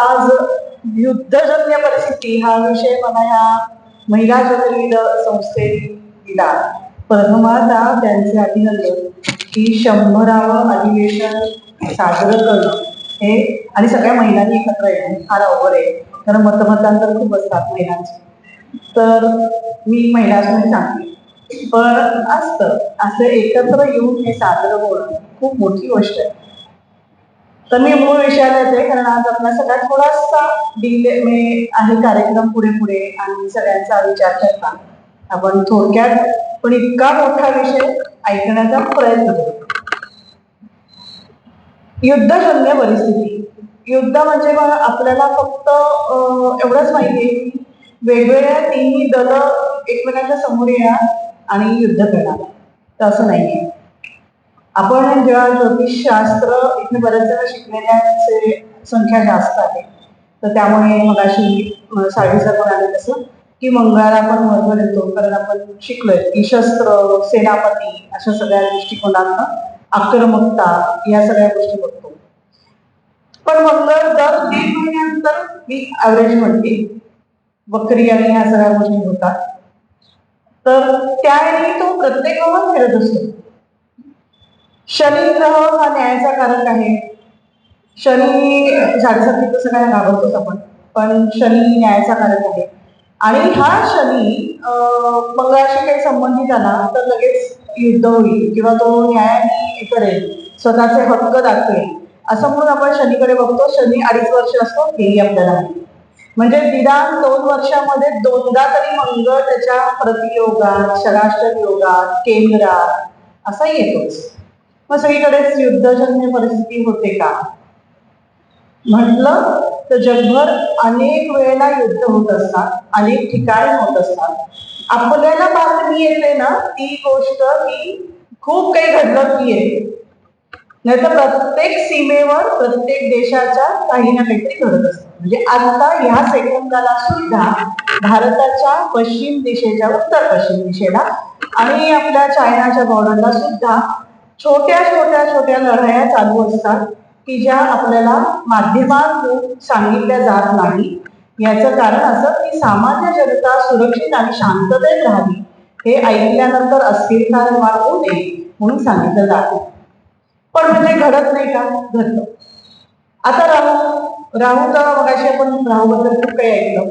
आज युद्धजन्य परिस्थिती हा विषय मला या महिला जनविध संस्थेने दिला. प्रथमतः त्यांचे अभिनंदन. की शंभरावं अधिवेशन साजरं करणं हे आणि सगळ्या महिलांनी एकत्र येणं फार अवघड आहे. कारण मतमतांतर खूप असतात महिलांचे. तर मी महिला सांगते. पण असतं असं एकत्र येऊन हे साजरं होणं खूप मोठी गोष्ट आहे. तर मी मूळ विषयाला येते कारण आज आपला सगळ्यात थोडासा डिले आहे कार्यक्रम पुढे पुढे आणि सगळ्यांचा विचार करता. आपण थोडक्यात पण इतका मोठा विषय ऐकण्याचा प्रयत्न करू. युद्धजन्य परिस्थिती. युद्ध म्हणजे मग आपल्याला फक्त एवढंच माहिती आहे की वेगवेगळ्या तिन्ही दल एकमेकांच्या समोर येणार आणि युद्ध करणार. तर असं नाहीये. आपण जेव्हा ज्योतिषशास्त्र इथे बऱ्याच जण शिकलेल्यांचे संख्या जास्त आहे. तर त्यामुळे मगाशी अशी साडीचा पण आले तसं की मंगळाला आपण महत्त्व देतो कारण आपण शिकलोय. की शस्त्र सेनापती अशा सगळ्या दृष्टिकोनांना आक्रमकता या सगळ्या गोष्टी बघतो. पण मंगळ दर दीड महिन्यानंतर मी ऍव्हरेज म्हणते. वक्री आणि ह्या सगळ्या गोष्टी होतात. तर त्यावेळी तो प्रत्येक फिरत असतो. शनी ग्रह हा न्यायाचा कारक आहे. शनी झाडसाठी तर काय घाबरतोच आपण. पण शनी न्यायाचा कारक आहे. आणि हा शनी मंगळाशी काही संबंधित आला तर लगेच युद्ध होईल किंवा तो न्यायाने हे करेल. स्वतःचे हक्क दाखवेल. असं म्हणून आपण शनीकडे बघतो शनी अडीच वर्ष असतो हेही आपल्याला म्हणजे निदान दोन वर्षामध्ये दोनदा तरी मंगळ त्याच्या प्रतियोगात शराष्ट्र योगात केंद्रात असा येतोच. मग सगळीकडेच युद्धजन्य परिस्थिती होते का? म्हटलं तर जगभर अनेक वेळेला युद्ध होत असतात अनेक ठिकाणी होत असतात. आपल्याला बातमी येते ना ती गोष्ट ही खूप काही घडलं ती येते नाही तर प्रत्येक सीमेवर प्रत्येक देशाच्या काही ना काहीतरी घडत असतं. म्हणजे आता ह्या सेकंदाला सुद्धा भारताच्या पश्चिम दिशेच्या उत्तर पश्चिम दिशेला आणि आपल्या चायनाच्या बॉर्डरला सुद्धा छोट्या छोट्या छोट्या लढाया चालू असतात की ज्या आपल्याला माध्यमातून सांगितल्या जात नाही. याचं कारण असं की सामान्य जनता सुरक्षित आणि शांततेत राहावी हे ऐकल्यानंतर अस्थिरता निर्माण होऊ नये म्हणून सांगितलं जातं. पण म्हणजे घडत नाही का? घडतं. आता राहू राहूचा मगाशी आपण राहूबद्दल खूप काही ऐकलं.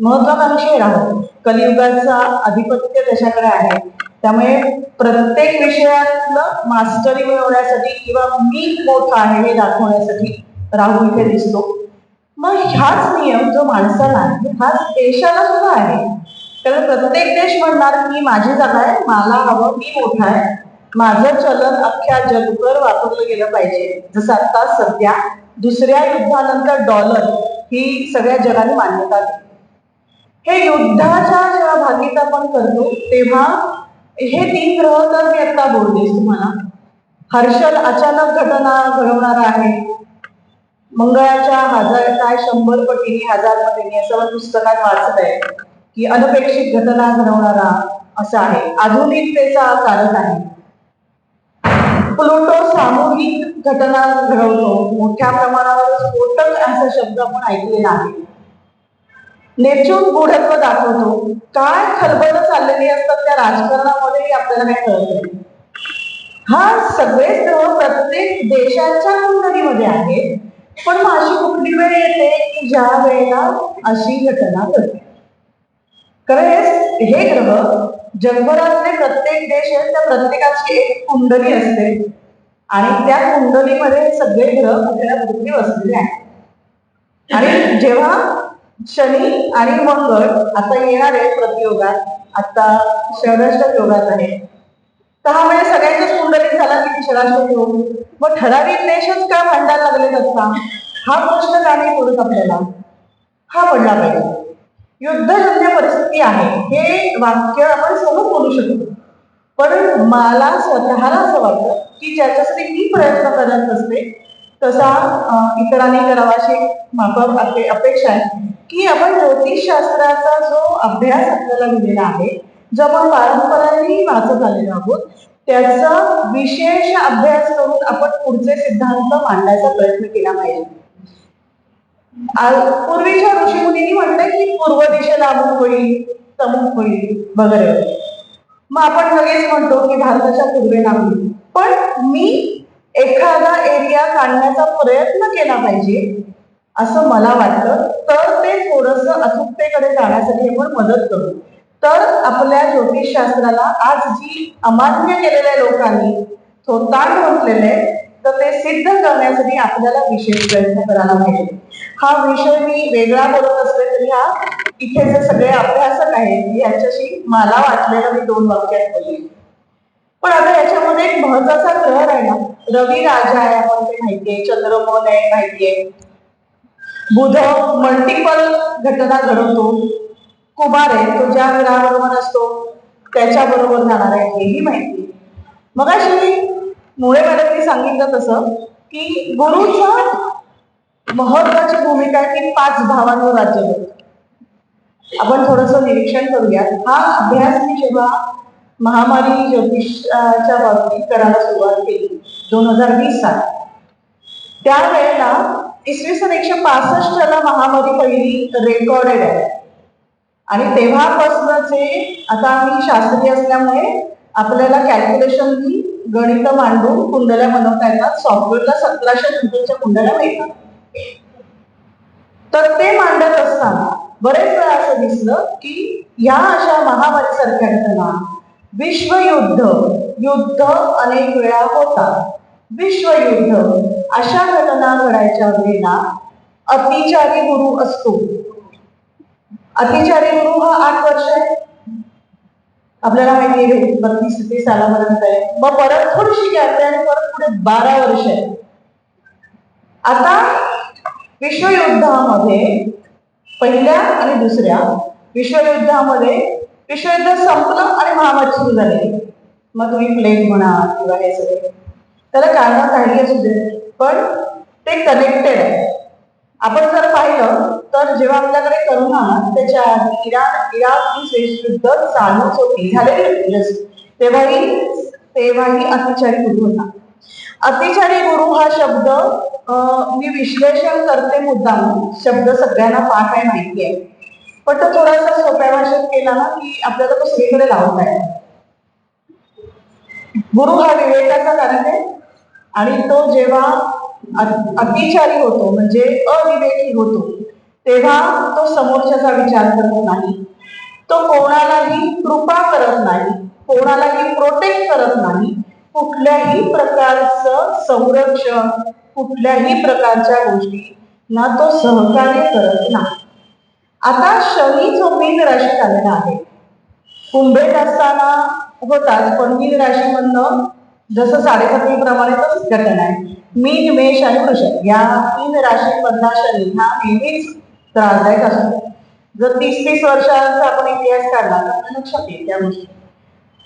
महत्वाकांक्षी राहू. कलियुगाचा अधिपत्य त्याच्याकडे आहे. त्यामुळे प्रत्येक विषयातलं मास्टरी मिळवण्यासाठी किंवा मी मोठा आहे हे दाखवण्यासाठी राहू इथे दिसतो. मग ह्याच नियम जो माणसाला आहे हाच देशाला सुद्धा आहे. कारण प्रत्येक देश म्हणणार मी माझी जागा आहे मला हवं मी मोठा आहे. माझं चलन अख्ख्या जगभर वापरलं गेलं पाहिजे. जसं आता सध्या दुसऱ्या युद्धानंतर डॉलर ही सगळ्या जगाने मान्यता दिली. हे युद्धाच्या जेव्हा भागीत आपण करतो तेव्हा हे तीन ग्रह तर मी आता बोलतेस तुम्हाला. हर्षल अचानक घटना घडवणारा आहे. मंगळाच्या हजार काय शंभर पटीने हजार पटीने असं मला पुस्तकात वाचत आहे की अनपेक्षित घटना घडवणारा असा आहे. आधुनिकतेचा कारक आहे. प्लुटो सामूहिक घटना घडवतो. मोठ्या प्रमाणावर स्फोटक असा शब्द आपण ऐकलेला आहे. नेपच्यून गुढत्व दाखवतो. काय खलबलं चाललेली असतात त्या राजकारणामध्ये आपल्याला काय कळत नाही. हा सगळेच ग्रह प्रत्येक देशाच्या कुंडलीमध्ये आहेत. पण मग अशी कुठली वेळ येते की ज्या वेळेला अशी घटना घडते. कारण हे हे ग्रह जगभरातले प्रत्येक देश आहेत त्या प्रत्येकाची एक कुंडली असते. आणि त्या कुंडलीमध्ये सगळे ग्रह आपल्याला पृथ्वी बसलेले आहेत. आणि जेव्हा शनी आणि मंगळ आता येणार आहे प्रतियोगात आता षडाष्टक योगात आहे. सहा हा म्हणजे कुंडली झाला की षडाष्टक योग मग ठराविक देशच का भांडायला लागलेत असता हा प्रश्न का नाही पडत आपल्याला. हा पडला पाहिजे. युद्धजन्य परिस्थिती आहे. हे वाक्य आपण सहज बोलू शकतो. पण मला स्वतःला असं वाटतं की ज्याच्यासाठी मी प्रयत्न करत असते तसा इतरांनी करावा अशी माफक अपेक्षा आहे. की आपण ज्योतिषशास्त्राचा जो अभ्यास आपल्याला दिलेला आहे जो आपण परंपरांनी वाचत आलेलो आहोत त्याचा विशेष अभ्यास करून आपण पुढचे सिद्धांत मांडण्याचा प्रयत्न केला पाहिजे. आ- पूर्वीच्या ऋषीमुनी म्हटलंय की पूर्व दिशेला अमुक होईल तमुक होईल वगैरे. वगैरे. मग आपण लगेच म्हणतो की भारताच्या पूर्वेला होईल पण मी एखादा एरिया काढण्याचा प्रयत्न केला पाहिजे असं मला वाटतं. तर ते थोडस अचूकतेकडे जाण्यासाठी आपण मदत करू. तर आपल्या ज्योतिषशास्त्राला आज जी अमान्य केलेल्या लोकांनी थोतांड म्हटलेले आहे, तर ते सिद्ध करण्यासाठी आपल्याला विशेष प्रयत्न करायला पाहिजे. हा विषय मी वेगळा बोलत असले तरी हा इथे जे सगळे अभ्यासक आहेत यांच्याशी मला वाटलेलं मी दोन वाक्यात बोलले पण आता याच्यामध्ये एक महत्त्वाचा ग्रह आहे ना रवी राजा आहे आपण ते माहितीये चंद्रमोहन आहे माहितीये. बुध मल्टिपल घटना घडवतो. कुमार आहे तो ज्या ग्रहाबरोबर असतो त्याच्या बरोबर जाणार आहे हेही माहिती. मग अशी मुळे मॅडमनी सांगितलं तसं की गुरुचा महत्वाची भूमिका आहे की पाच भावांवर राज्य करतो. आपण थोडस निरीक्षण करूया हा अभ्यास मी जेव्हा महामारी ज्योतिषाच्या बाबतीत करायला सुरुवात केली. दोन हजार वीस साल. त्यावेळेला इसवी सन एकशे पासष्टला महामारी पहिली रेकॉर्डेड आहे. आणि तेव्हापासूनचे आता आम्ही शास्त्रीय असल्यामुळे आपल्याला कॅल्क्युलेशन गणित मांडून कुंडल्या बनवता येतात सॉफ्टवेअरला सतराशे नंतरच्या कुंडल्या मिळतात. तर ते मांडत असताना बरेच वेळा असं दिसलं की या अशा महामारी सारख्या घटना विश्वयुद्ध युद्ध अनेक वेळा होतात. विश्वयुद्ध अशा घटना घडायच्या वेळेला अतिचारी गुरु असतो. अतिचारी गुरु हा आठ वर्ष आहे. आपल्याला माहिती आहे बत्तीस ते सालापर्यंत आहे. मग परत थोडीशी गॅप आणि परत पुढे बारा वर्ष आहे. आता विश्वयुद्धामध्ये पहिल्या आणि दुसऱ्या विश्वयुद्धामध्ये विश्वयुद्ध संपलं आणि महामारी सुरू झाली. मग तुम्ही प्लेट म्हणा किंवा हे सगळे. त्याला कारण काढली असू दे पण ते कनेक्टेड आहे. आपण जर पाहिलं तर जेव्हा आपल्याकडे करोना त्याच्या इराण इराक ही श्रेष्ठ युद्ध चालूच होती. झालेली तेव्हाही तेव्हाही अतिचारी गुरु होता. अतिचारी गुरु हा शब्द मी विश्लेषण करते मुद्दाम. शब्द सगळ्यांना पाठ आहे माहिती आहे. पण तो थोडासा सोप्या भाषेत केला ना की आपल्याला तो सगळीकडे लावता आहे गुरु हा विवेकाचा कारण आहे. आणि तो जेव्हा अतिचारी होतो म्हणजे अविवेकी होतो तेव्हा तो समोरच्याचा विचार करत नाही. तो कोणालाही कृपा करत नाही कोणालाही प्रोटेक्ट करत नाही. कुठल्याही प्रकारचं संरक्षण कुठल्याही प्रकारच्या गोष्टी ना तो सहकार्य करत नाही. आता शनी जो मीन राशीत आलेला आहे. कुंभेत असताना होताच पण मीन राशीमधनं जसं साडेसातवीप्रमाणे तसंच घटना आहे. मीन मेष आणि वृषभ या तीन राशींमधला शनी हा नेहमीच त्रासदायक असतो. जर तीस तीस वर्षांचा आपण इतिहास काढला तर आपल्या लक्षात येईल त्या गोष्टी.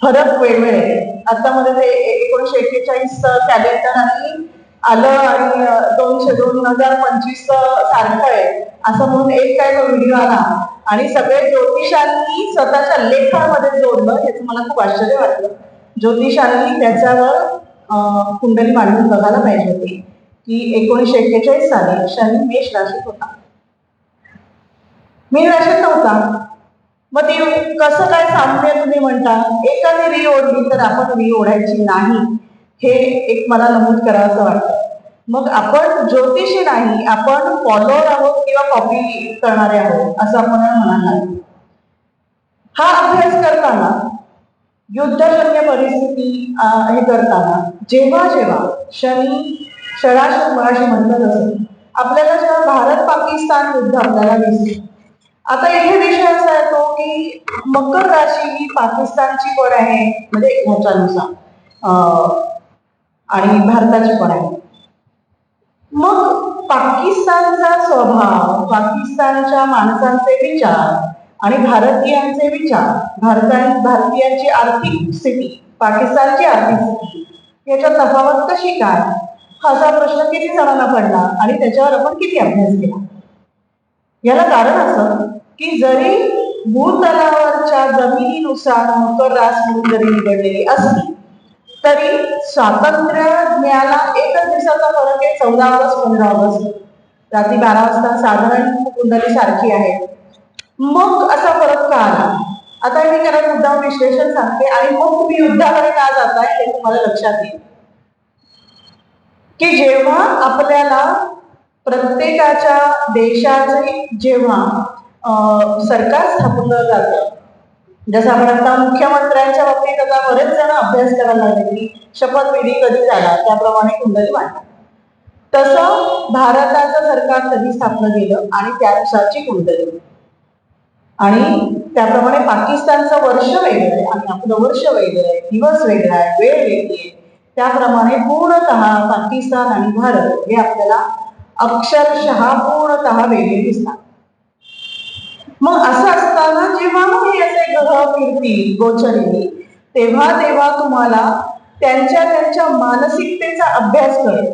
फरक वेगवेगळे आता मध्ये ते एकोणीशे एक्केचाळीस कॅलेंडर आणि आलं आणि दोनशे दोन हजार पंचवीस सारखं आहे असं म्हणून एक काय व्हिडिओ आला. आणि सगळे ज्योतिषांनी स्वतःच्या लेखामध्ये जोडलं याचं मला खूप आश्चर्य वाटलं. ज्योतिषांनी त्याच्यावर कुंडली मांडून बघायला पाहिजे होती. की एकोणीशे एक्केचाळीस साली शनी मेष राशीत होता. मीन राशीत नव्हता. मग ते कसं काय साम्य तुम्ही म्हणता? एकाने री ओढली तर आपण री ओढायची नाही. हे एक मला नमूद करायचं वाटतं. मग आपण ज्योतिषी नाही आपण फॉलोअर आहोत किंवा कॉपी करणारे आहोत असं आपण म्हणायला हा अभ्यास करताना युद्धजन्य परिस्थिती हे करताना जेव्हा जेव्हा शनी षडाशक मराशी म्हणतात असं आपल्याला जेव्हा भारत पाकिस्तान युद्ध आपल्याला दिसते. आता इथे विषय असा येतो की मकर राशी ही पाकिस्तानची पण आहे म्हणजे ह्याच्यानुसार. आणि भारताची पण आहे. मग पाकिस्तानचा स्वभाव पाकिस्तानच्या माणसांचे विचार आणि भारतीयांचे विचार भारताने भारतीयांची आर्थिक स्थिती पाकिस्तानची आर्थिक स्थिती याच्यात तफावत कशी काय? असा प्रश्न किती जणांना पडला आणि त्याच्यावर आपण किती अभ्यास केला? याला कारण असं की जरी भूतलावरच्या जमिनीनुसार मकर रास म्हणून जरी निवडलेली असली तरी स्वातंत्र्य ज्ञाला एकच दिवसाचा फरक आहे चौदा ऑगस्ट पंधरा ऑगस्ट. रात्री बारा वाजता साधारण कुंडली सारखी आहे. मग असा फरक का आला? आता मी त्याला मुद्दाम विश्लेषण सांगते आणि मग तुम्ही युद्धाकडे का जाताय हे तुम्हाला लक्षात येईल. की जेव्हा आपल्याला प्रत्येकाच्या देशाचे जेव्हा सरकार स्थापलं जातं जसं आपण आता मुख्यमंत्र्यांच्या बाबतीत आता बरेच जण अभ्यास करायला लागले. की शपथविधी कधी झाला? त्याप्रमाणे कुंडली मांडली. तसं भारताचं सरकार कधी स्थापन केलं आणि त्यानुसारची कुंडली. आणि त्याप्रमाणे पाकिस्तानचं वर्ष वेगळं आहे आणि आपलं वर्ष वेगळं आहे. दिवस वेगळा आहे वेळ वेगळी आहे. त्याप्रमाणे पूर्णतः पाकिस्तान आणि भारत हे आपल्याला अक्षरशः पूर्णतः वेगळे दिसतात. मग असं असताना जेव्हा हे असे ग्रह फिरतील गोचरी तेव्हा तेव्हा तुम्हाला त्यांच्या त्यांच्या मानसिकतेचा अभ्यास करेल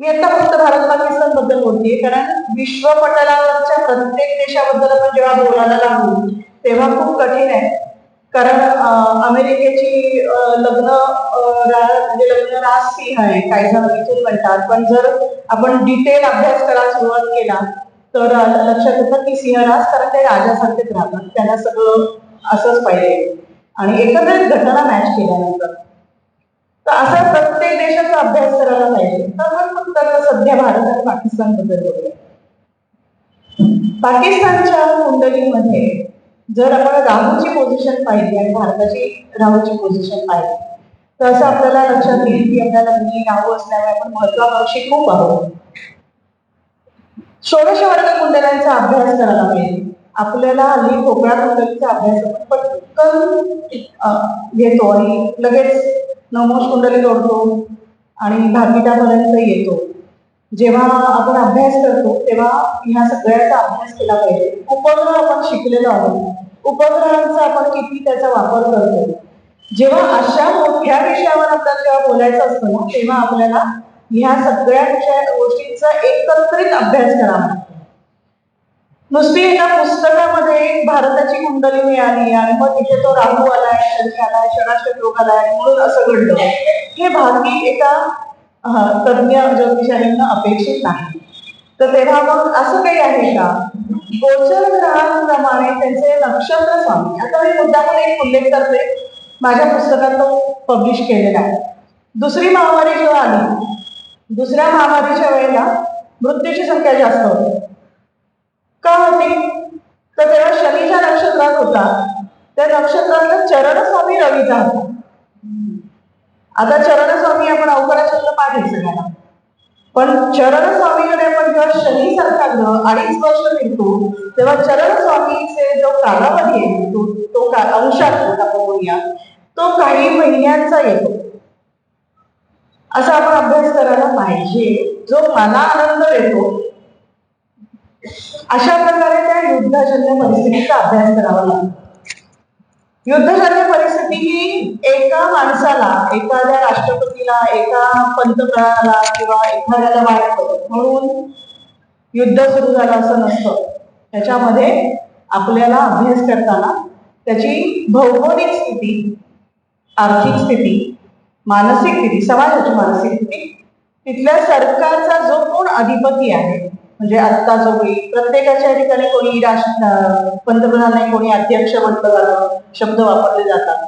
मी आता फक्त भारत पाकिस्तानबद्दल बोलतेय कारण विश्वपटलावरच्या प्रत्येक देशाबद्दल आपण जेव्हा बोलायला लागू तेव्हा खूप कठीण आहे. कारण अमेरिकेची लग्न म्हणजे लग्न रास सिंह आहे काही जण म्हणतात. पण जर आपण डिटेल अभ्यास करायला सुरुवात केला तर लक्षात येतं की सिंहराज कारण ते राजासारखेच राहतात. त्यांना सगळं असंच पाहिजे. आणि एकंदरीत घटना मॅच केल्यानंतर. तर असा प्रत्येक देशाचा अभ्यास करायला पाहिजे. तर मग फक्त सध्या भारत आणि पाकिस्तानबद्दल बोलूया. पाकिस्तानच्या कुंडलीमध्ये जर आपण राहूची पोझिशन पाहिली आणि भारताची राहूची पोझिशन पाहिली तर असं आपल्याला लक्षात येईल की आपल्याला राहू असल्यामुळे आपण महत्वाकांक्षी खूप आहोत. षोडश वर्ग कुंडल्यांचा अभ्यास करायला पाहिजे आपल्याला हल्ली ठोकळा कुंडलीचा अभ्यास आपण पटकन घेतो आणि लगेच नवमोष कुंडली जोडतो आणि भागितापर्यंत येतो. जेव्हा आपण अभ्यास करतो तेव्हा ह्या सगळ्याचा अभ्यास केला पाहिजे. उपग्रह आपण शिकलेलो आहोत. उपग्रहांचा आपण किती त्याचा वापर करतो. जेव्हा अशा मोठ्या विषयावर आपल्याला जेव्हा बोलायचं असतं ना तेव्हा आपल्याला ह्या सगळ्या विषया गोष्टींचा एकत्रित अभ्यास करावा नुसती एका पुस्तकामध्ये भारताची कुंडली मिळाली आणि मग तिथे तो राहू आलाय शनी आलाय शराष्ट्र योग आलाय आणि म्हणून असं घडलं. हे भागी एका तज्ञ ज्योतिषांना अपेक्षित नाही. तर तेव्हा मग असं काही आहे का? गोचर ग्रहांप्रमाणे त्यांचे नक्षत्र स्वामी. आता मी मुद्दामून एक उल्लेख करते. माझ्या पुस्तकात तो पब्लिश केलेला आहे. दुसरी महामारी जेव्हा आली दुसऱ्या महामारीच्या वेळेला मृत्यूची संख्या जास्त होती. का होती? तर तेव्हा शनीच्या नक्षत्रात होता. त्या नक्षत्रातला चरणस्वामी रवीचा होता. आता चरणस्वामी आपण अवकाळा शब्द पाहिजे सगळ्यांना पण चरणस्वामीकडे आपण जेव्हा शनी सारखा अडीच वर्ष फिरतो तेव्हा चरणस्वामीचे जो कालावधी आहे तो तो का अंशात आपण बोलूया तो काही महिन्यांचा येतो. असा आपण अभ्यास करायला पाहिजे. जो मला आनंद देतो अशा प्रकारे त्या युद्धजन्य परिस्थितीचा अभ्यास करावा लागतो. युद्धजन्य परिस्थिती ही एका माणसाला एखाद्या राष्ट्रपतीला एका पंतप्रधानाला किंवा एखाद्याला वाटतं म्हणून युद्ध सुरू झालं असं नसतं. त्याच्यामध्ये आपल्याला अभ्यास करताना त्याची भौगोलिक स्थिती आर्थिक स्थिती मानसिक स्थिती समाजाची मानसिक स्थिती तिथल्या सरकारचा जो कोण अधिपती आहे म्हणजे आत्ता जो कोणी प्रत्येकाच्या ठिकाणी कोणी राष्ट्र पंतप्रधान नाही कोणी अध्यक्ष म्हटलं जातं शब्द वापरले जातात.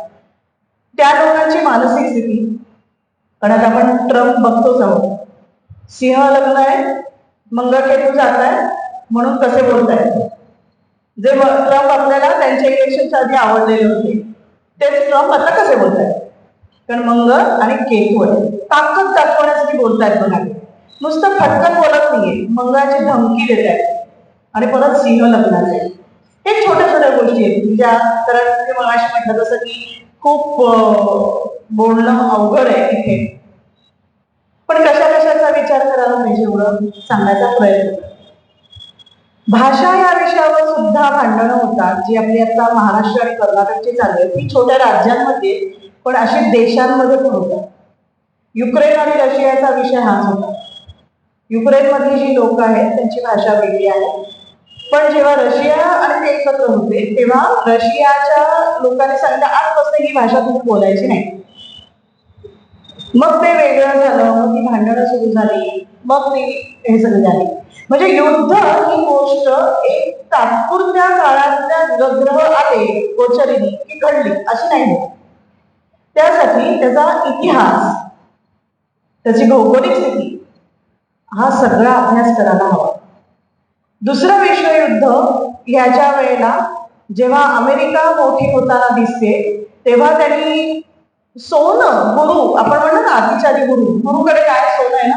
त्या लोकांची मानसिक स्थिती. कारण आता आपण ट्रम्प बघतोच आहोत. सिंह लग्न आहे मंगळकेतू जात आहे म्हणून कसे बोलताय जे ट्रम्प आपल्याला त्यांच्या इलेक्शनच्या आधी आवडलेले होते तेच ट्रम्प आता कसे बोलतायत कारण मंगळ आणि केतू आहे ताकद दाखवण्यासाठी बोलतायत बघा. नुसतं फटकन बोलत नाहीये. मंगळाची धमकी देत आहेत आणि परत सिंह लग्नाचे हे छोट्या छोट्या गोष्टी आहेत. म्हणजे ज्या तर मगाशी म्हटलं जसं की खूप बोलणं अवघड आहे तिथे पण कशा कशाचा विचार करायला पाहिजे एवढं सांगण्याचा प्रयत्न भाषा या विषयावर सुद्धा भांडणं होतात. जी आपली आता महाराष्ट्र आणि कर्नाटकची चालू आहेत ती छोट्या राज्यांमध्ये पण असे देशांमध्ये पण होतात युक्रेन आणि रशियाचा विषय हाच होता. युक्रेनमधली जी लोक आहेत त्यांची भाषा वेगळी आहे. पण जेव्हा रशिया आणि ते एकत्र होते तेव्हा रशियाच्या लोकांनी सांगितलं आजपासून ही भाषा तुम्ही बोलायची नाही. मग ते वेगळं झालं मग ती भांडणं सुरू झाली मग ती हे सगळं झाली. म्हणजे युद्ध ही गोष्ट एक तात्पुरत्या काळातल्या ग्रह आले गोचरीने की घडली अशी नाही होती. त्यासाठी त्याचा इतिहास त्याची भौगोलिक स्थिती हा सगळा अभ्यास करायला हवा. दुसरं विश्वयुद्ध ह्याच्या वेळेला जेव्हा अमेरिका मोठी होताना दिसते तेव्हा त्यांनी सोनं गुरु आपण म्हणतो ना अतिचारी गुरु गुरुकडे काय सोनं आहे ना?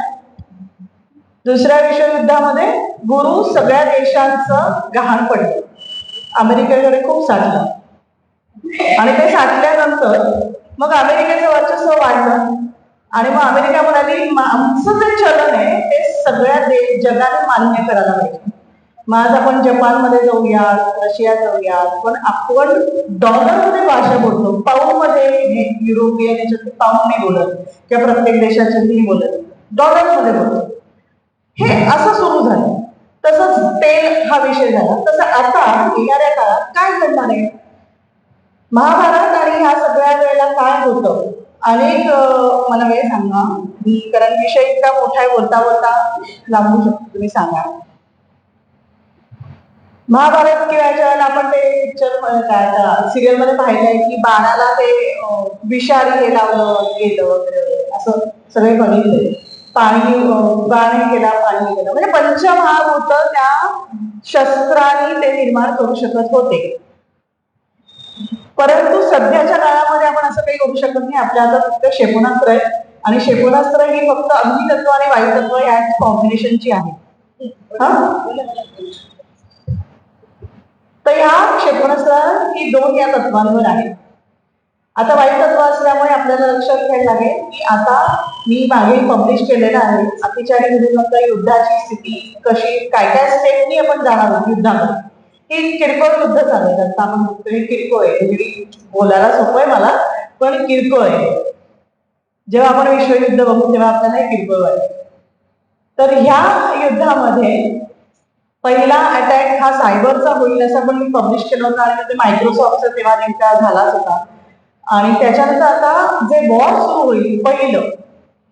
दुसऱ्या विश्वयुद्धामध्ये गुरु सगळ्या देशांचं गहाण पडलं. अमेरिकेकडे खूप साठलं. आणि ते साठल्यानंतर मग अमेरिकेचं वर्चस्व वाढलं. आणि मग अमेरिका म्हणाली आमचं जे चलन आहे ते सगळ्या देश जगाने मान्य करायला पाहिजे. मग आज आपण जपानमध्ये जाऊयात रशिया जाऊयात पण आपण डॉलरमध्ये भाषा बोलतो. पाऊंडमध्ये युरोपियन याच्यात पाऊंड नाही बोलत किंवा प्रत्येक देशाचे नाही बोलत डॉलरमध्ये बोलतो. हे असं सुरू झालं. तसंच तेल हा विषय झाला. तसं आता येणाऱ्या काळात काय घडणार आहे? महाभारत आणि ह्या सगळ्या वेळेला काय होतं? अनेक मला वेळ सांगा मी कारण विषय इतका मोठा आहे बोलता बोलता लागू शकतो तुम्ही सांगा. महाभारत किंवा याच्या वेळेला आपण ते पिक्चर काय सिरियलमध्ये पाहिलंय की बाणाला ते विषारी हे लावलं गेलं वगैरे असं सगळे बघितले. पाणी बाण केला गेला पाणी गेलं. म्हणजे पंचमहाभूत त्या शस्त्राने ते निर्माण करू शकत होते. परंतु सध्याच्या काळामध्ये आपण असं काही करू शकत नाही. आपल्या हातात फक्त क्षेपणास्त्र आहे. आणि क्षेपणास्त्र ही फक्त अग्नितत्व आणि वायुतत्व या कॉम्बिनेशनची आहे. तर ह्या क्षेपणास्त्र ही दोन या तत्वांवर आहे आता वायू तत्व असल्यामुळे आपल्याला लक्षात घ्यायला लागेल की आता मी मागे पब्लिश केलेलं आहे. अतिचारी युद्धाची स्थिती कशी काय काय स्टेपनी आपण जाणार आहोत युद्धामध्ये? हे किरकोळ युद्ध चालू आहे आता आपण म्हणतो हे किरकोळ आहे. म्हणजे बोलायला सोपं आहे मला पण किरकोळ आहे. जेव्हा आपण विश्वयुद्ध बघू तेव्हा आपल्याला हे किरकोळ वाटेल तर ह्या युद्धामध्ये पहिला अटॅक हा सायबरचा होईल असं पण मी पब्लिश केलं होतं आणि ते मायक्रोसॉफ्टचा तेव्हा नेमका झालाच होता. आणि त्याच्यानंतर आता जे वॉर सुरू होईल पहिलं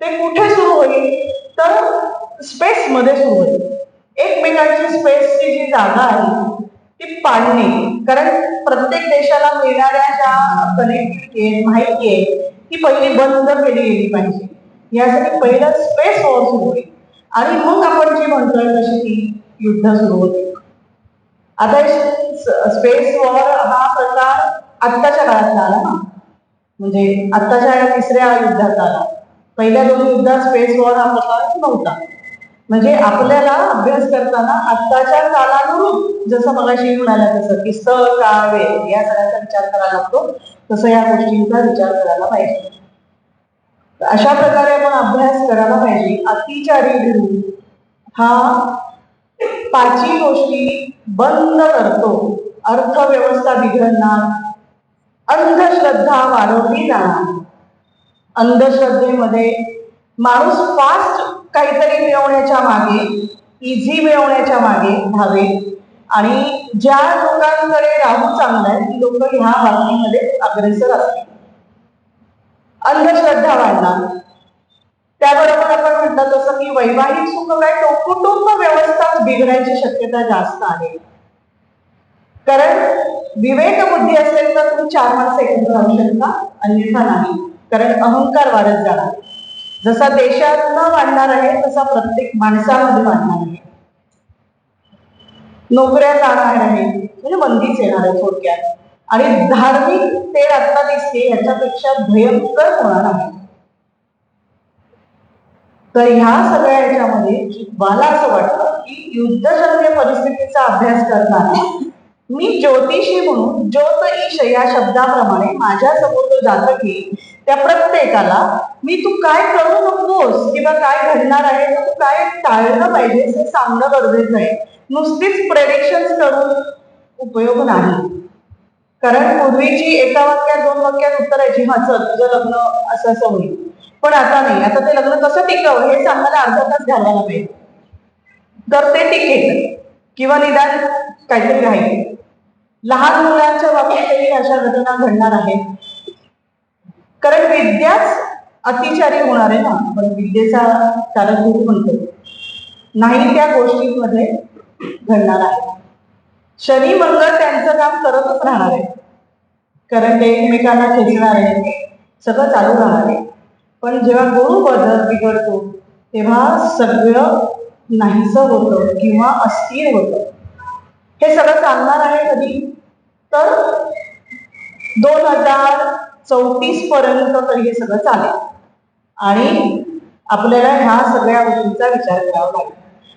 ते कुठे सुरू होईल? तर स्पेस मध्ये सुरू होईल. एकमेकांची स्पेसची जी जागा आहे ती पाडणे. कारण प्रत्येक देशाला मिळणाऱ्या ज्या कनेक्टिव्हिटी आहे माहिती आहे ती पहिली बंद केली गेली पाहिजे. यासाठी पहिलं स्पेस वॉर सुरू होईल आणि मग आपण जी म्हणतोय तशी ती युद्ध सुरू होते. आता स्पेस वॉर हा प्रकार आत्ताच्या काळातला आला ना. म्हणजे आत्ताच्या तिसऱ्या युद्धात आला. पहिल्या दोन युद्धात स्पेस वॉर हा प्रकार नव्हता. म्हणजे आपल्याला अभ्यास करताना आत्ताच्या कालानुरूप जसं मगाशी म्हणाला तसं की स काळ वेळ या सगळ्याचा विचार करायला लागतो तसं या गोष्टींचा विचार करायला पाहिजे. अशा प्रकारे आपण अभ्यास करायला पाहिजे. अतिचारी गुरु हा पाचही गोष्टी बंद करतो. अर्थव्यवस्था बिघडणार अंधश्रद्धा वाढवली जाणार. अंधश्रद्धेमध्ये माणूस फास्ट काहीतरी मिळवण्याच्या मागे इझी मिळवण्याच्या मागे धावे. आणि ज्या लोकांकडे राहू चांगलं आहे ती लोक ह्या बातमीमध्ये अग्रेसर असतील. अंधश्रद्धा वाढणार त्याबरोबर आपण म्हटलं तसं की वैवाहिक सुख काय कुटुंब व्यवस्था बिघडायची शक्यता जास्त आहे. कारण विवेक बुद्धी असेल तर तुम्ही चार माणसं एकत्र राहू शकता अन्यथा नाही. कारण अहंकार वाढत जाणार. जसा देशात न वाढणार आहे तसा प्रत्येक माणसामध्ये वाढणार आहे. नोकऱ्या जाणार आहे म्हणजे मंदीच येणार आहे थोडक्यात. आणि धार्मिक ते आता दिसते ह्याच्यापेक्षा भयंकर होणार आहे. तर ह्या सगळ्या याच्यामध्ये मला असं वाटतं की युद्धजन्य परिस्थितीचा अभ्यास करताना मी ज्योतिषी म्हणून ज्योत ईश या शब्दाप्रमाणे माझ्यासमोर जो जातक येईल त्या प्रत्येकाला मी तू काय करू नकोस किंवा काय घडणार आहे तर तू काय टाळलं पाहिजे हे सांगणं गरजेचं आहे. नुसतीच प्रेडिक्शन करून उपयोग नाही. कारण पूर्वीची एका वाक्यात दोन वाक्यात उत्तर यायची हा चल तुझं लग्न असं असं होईल. पण आता नाही. आता ते लग्न कसं टिकावं हे सांगायला अर्धा तास हवे पाहिजे तर ते टिकेल. किंवा निदान काहीतरी राहील. लहान मुलांच्या बाबतीतही अशा घटना घडणार आहेत. कारण विद्याच अतिचारी होणार आहे ना आपण विद्येचा कारकभूत म्हणतो नाही त्या गोष्टींमध्ये घडणार आहे. शनी मंगळ त्यांचं काम करतच राहणार आहे. कारण ते एकमेकांना खेचणार आहे. सगळं चालू राहणार आहे. पण जेव्हा गुरु बदल बिघडतो तेव्हा सगळं नाहीसं होतं किंवा अस्थिर होतं. हे सगळं चालणार आहे कधी? तर दोन हजार चौतीस पर्यंत तरी हे सगळं चालेल. आणि आपल्याला ह्या सगळ्या गोष्टींचा विचार करावा लागेल.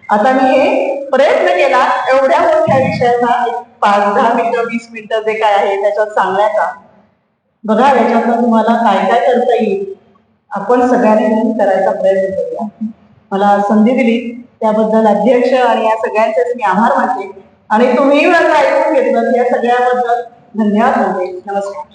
आता मी हे प्रयत्न केला एवढ्या मोठ्या विषयाचा पाच दहा मिनिटं वीस मिनिटं जे काय आहे त्याच्यात सांगण्याचा बघा याच्यातनं तुम्हाला काय काय करता येईल. आपण सगळ्यांनी मिळून करायचा प्रयत्न करूया. मला संधी दिली. त्याबद्दल अध्यक्ष आणि या सगळ्यांचेच मी आभार मानते. आणि तुम्ही माझं ऐकून घेतलं या सगळ्याबद्दल. धन्यवाद म्हणते नमस्कार